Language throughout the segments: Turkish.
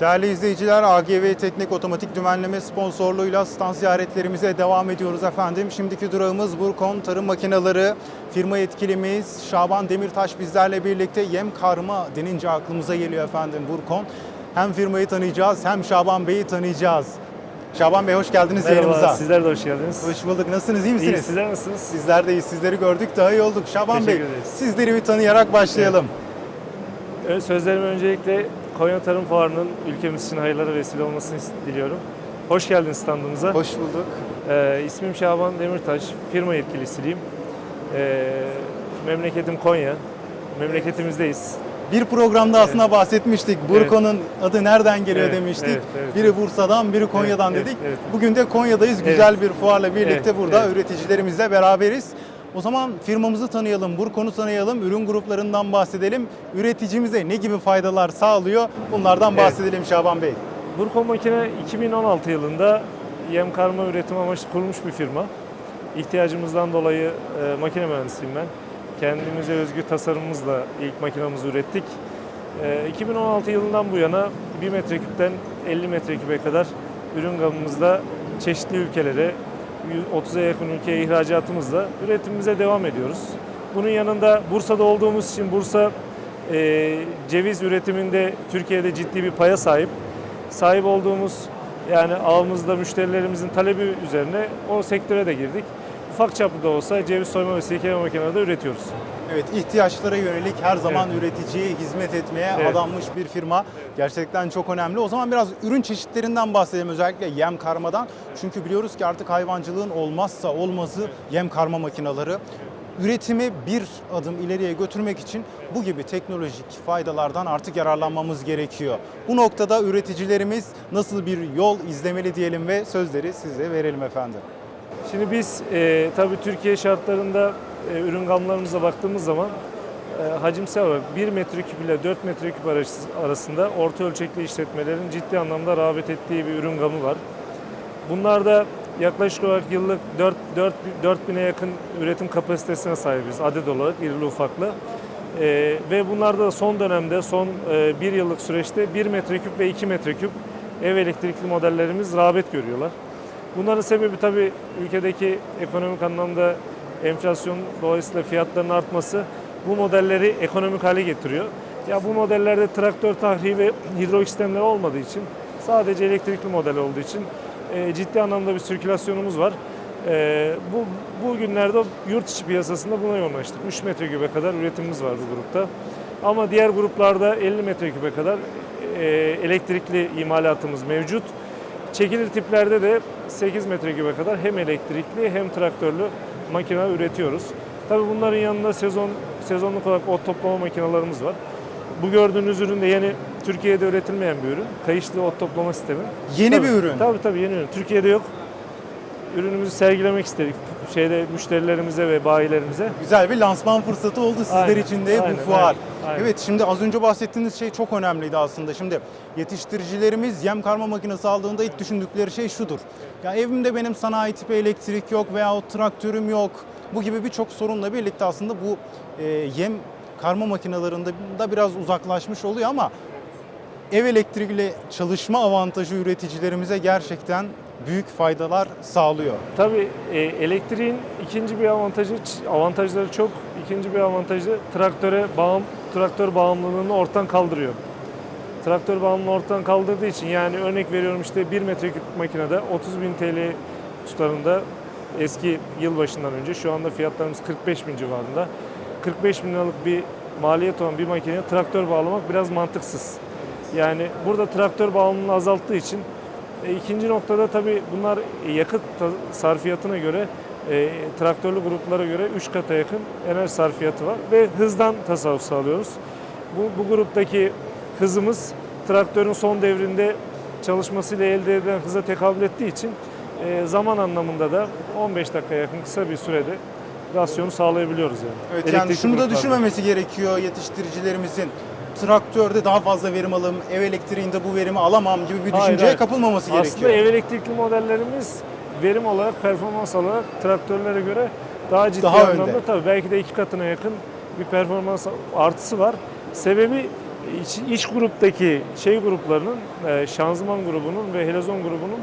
Değerli izleyiciler, AGV Teknik Otomatik Dümenleme sponsorluğuyla stans ziyaretlerimize devam ediyoruz efendim. Şimdiki durağımız Burkon Tarım Makineleri. Firma yetkilimiz Şaban Demirtaş bizlerle birlikte yem karma denince aklımıza geliyor efendim Burkon. Hem firmayı tanıyacağız hem Şaban Bey'i tanıyacağız. Şaban Bey hoş geldiniz Merhaba, yayınımıza. sizler de hoş geldiniz. Hoş bulduk. Nasılsınız? iyi misiniz? İyi, sizler nasılsınız? Sizler de iyi. Sizleri gördük daha iyi olduk. Şaban Bey Teşekkür ederiz. sizleri bir tanıyarak başlayalım. Ö- Sözlerime öncelikle Konya Tarım Fuarı'nın ülkemiz için hayırlara vesile olmasını diliyorum. Hoş geldiniz standımıza. Hoş bulduk. Ee, ismim Şaban Demirtaş, firma yetkilisiyim. Ee, memleketim Konya, memleketimizdeyiz. Bir programda aslında bahsetmiştik. Burko'nun adı nereden geliyor Evet, demiştik. evet, evet. Biri Bursa'dan, biri Konya'dan evet, dedik. evet. Bugün de Konya'dayız. Güzel bir fuarla birlikte Evet, burada evet. üreticilerimizle beraberiz. O zaman firmamızı tanıyalım, Burkon'u tanıyalım, ürün gruplarından bahsedelim. Üreticimize ne gibi faydalar sağlıyor? Bunlardan Evet. bahsedelim Şaban Bey. Burkon Makine 2016 yılında yem karma üretim amaçlı kurulmuş bir firma. İhtiyacımızdan dolayı e, makine mühendisiyim ben. Kendimize özgü tasarımımızla ilk makinamızı ürettik. E, 2016 yılından bu yana 1 metreküpten 50 metreküpe kadar ürün gamımızda çeşitli ülkelere, 30'a yakın ülkeye ihracatımızla üretimimize devam ediyoruz. Bunun yanında Bursa'da olduğumuz için Bursa e, ceviz üretiminde Türkiye'de ciddi bir paya sahip. Sahip olduğumuz yani ağımızda müşterilerimizin talebi üzerine o sektöre de girdik. Ufak çaplı da olsa ceviz soyma ve silkeleme makineleri de üretiyoruz. Evet, ihtiyaçlara yönelik her zaman üreticiye hizmet etmeye Evet. adanmış bir firma. Gerçekten çok önemli. O zaman biraz ürün çeşitlerinden bahsedelim özellikle yem karmadan. Çünkü biliyoruz ki artık hayvancılığın olmazsa olmazı yem karma makineleri. Üretimi bir adım ileriye götürmek için bu gibi teknolojik faydalardan artık yararlanmamız gerekiyor. Bu noktada üreticilerimiz nasıl bir yol izlemeli diyelim ve sözleri size verelim efendim. Şimdi biz e, tabii Türkiye şartlarında e, ürün gamlarımıza baktığımız zaman e, hacimsel olarak 1 metreküp ile 4 metreküp arası- arasında orta ölçekli işletmelerin ciddi anlamda rağbet ettiği bir ürün gamı var. Bunlarda yaklaşık olarak yıllık 4, 4, 4000'e yakın üretim kapasitesine sahibiz adet olarak irili ufaklı. E, ve bunlarda da son dönemde son e, bir yıllık süreçte 1 metreküp ve 2 metreküp ev elektrikli modellerimiz rağbet görüyorlar. Bunların sebebi tabii ülkedeki ekonomik anlamda enflasyon dolayısıyla fiyatların artması bu modelleri ekonomik hale getiriyor. Ya bu modellerde traktör tahriği ve hidrolik sistemleri olmadığı için sadece elektrikli model olduğu için e, ciddi anlamda bir sirkülasyonumuz var. E, bu, bu günlerde yurt içi piyasasında buna yoğunlaştık. 3 metrekübe kadar üretimimiz var bu grupta. Ama diğer gruplarda 50 metrekübe kadar e, elektrikli imalatımız mevcut. Çekilir tiplerde de 8 metrekübe kadar hem elektrikli hem traktörlü makine üretiyoruz. Tabii bunların yanında sezon sezonluk olarak ot toplama makinelerimiz var. Bu gördüğünüz ürün de yeni Türkiye'de üretilmeyen bir ürün. Kayışlı ot toplama sistemi. Yeni Tabii, bir ürün. Tabii tabii yeni ürün. Türkiye'de yok. Ürünümüzü sergilemek istedik şeyde müşterilerimize ve bayilerimize. Güzel bir lansman fırsatı oldu sizler Aynen, için de aynen, bu fuar. aynen, aynen. Evet şimdi az önce bahsettiğiniz şey çok önemliydi aslında. Şimdi yetiştiricilerimiz yem karma makinesi aldığında ilk düşündükleri şey şudur. Ya evimde benim sanayi tipi elektrik yok veya traktörüm yok. Bu gibi birçok sorunla birlikte aslında bu e, yem karma makinelerinde da biraz uzaklaşmış oluyor ama ev elektrikle çalışma avantajı üreticilerimize gerçekten büyük faydalar sağlıyor. Tabii e, elektriğin ikinci bir avantajı, avantajları çok. İkinci bir avantajı traktöre bağım, traktör bağımlılığını ortadan kaldırıyor. Traktör bağımlılığını ortadan kaldırdığı için yani örnek veriyorum işte 1 metreküp makinede 30 bin TL tutarında eski yılbaşından önce şu anda fiyatlarımız 45 bin civarında. 45 bin liralık bir maliyet olan bir makineye traktör bağlamak biraz mantıksız. Yani burada traktör bağımlılığını azalttığı için e, ikinci noktada tabii bunlar yakıt sarfiyatına göre e, traktörlü gruplara göre 3 kata yakın enerji sarfiyatı var ve hızdan tasarruf sağlıyoruz. Bu, bu gruptaki hızımız traktörün son devrinde çalışmasıyla elde edilen hıza tekabül ettiği için e, zaman anlamında da 15 dakika yakın kısa bir sürede rasyonu sağlayabiliyoruz yani. Evet yani Elektrikli şunu da gruplarda. düşünmemesi gerekiyor yetiştiricilerimizin. Traktörde daha fazla verim alım, ev elektriğinde bu verimi alamam gibi bir Hayır, düşünceye hayır. kapılmaması Aslında gerekiyor. ev elektrikli modellerimiz verim olarak, performans olarak traktörlere göre daha ciddi Daha anlamda önde. tabii belki de iki katına yakın bir performans artısı var. Sebebi iç, iç gruptaki şey gruplarının, e, şanzıman grubunun ve helezon grubunun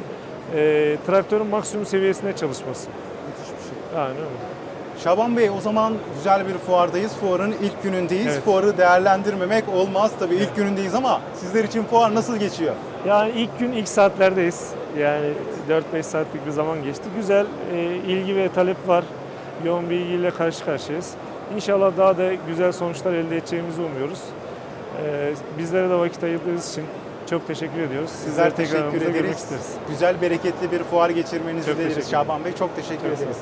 e, traktörün maksimum seviyesine çalışması. Müthiş bir şey. Yani öyle. Şaban Bey o zaman güzel bir fuardayız. Fuarın ilk günündeyiz. Evet. Fuarı değerlendirmemek olmaz tabii ilk günündeyiz ama sizler için fuar nasıl geçiyor? Yani ilk gün ilk saatlerdeyiz. Yani 4-5 saatlik bir zaman geçti. Güzel e, ilgi ve talep var. Yoğun bir ilgiyle karşı karşıyayız. İnşallah daha da güzel sonuçlar elde edeceğimizi umuyoruz. E, bizlere de vakit ayırdığınız için çok teşekkür ediyoruz. Sizler teşekkür ederiz. Güzel, bereketli bir fuar geçirmenizi dileriz Şaban Bey. Çok teşekkür Çok ederiz.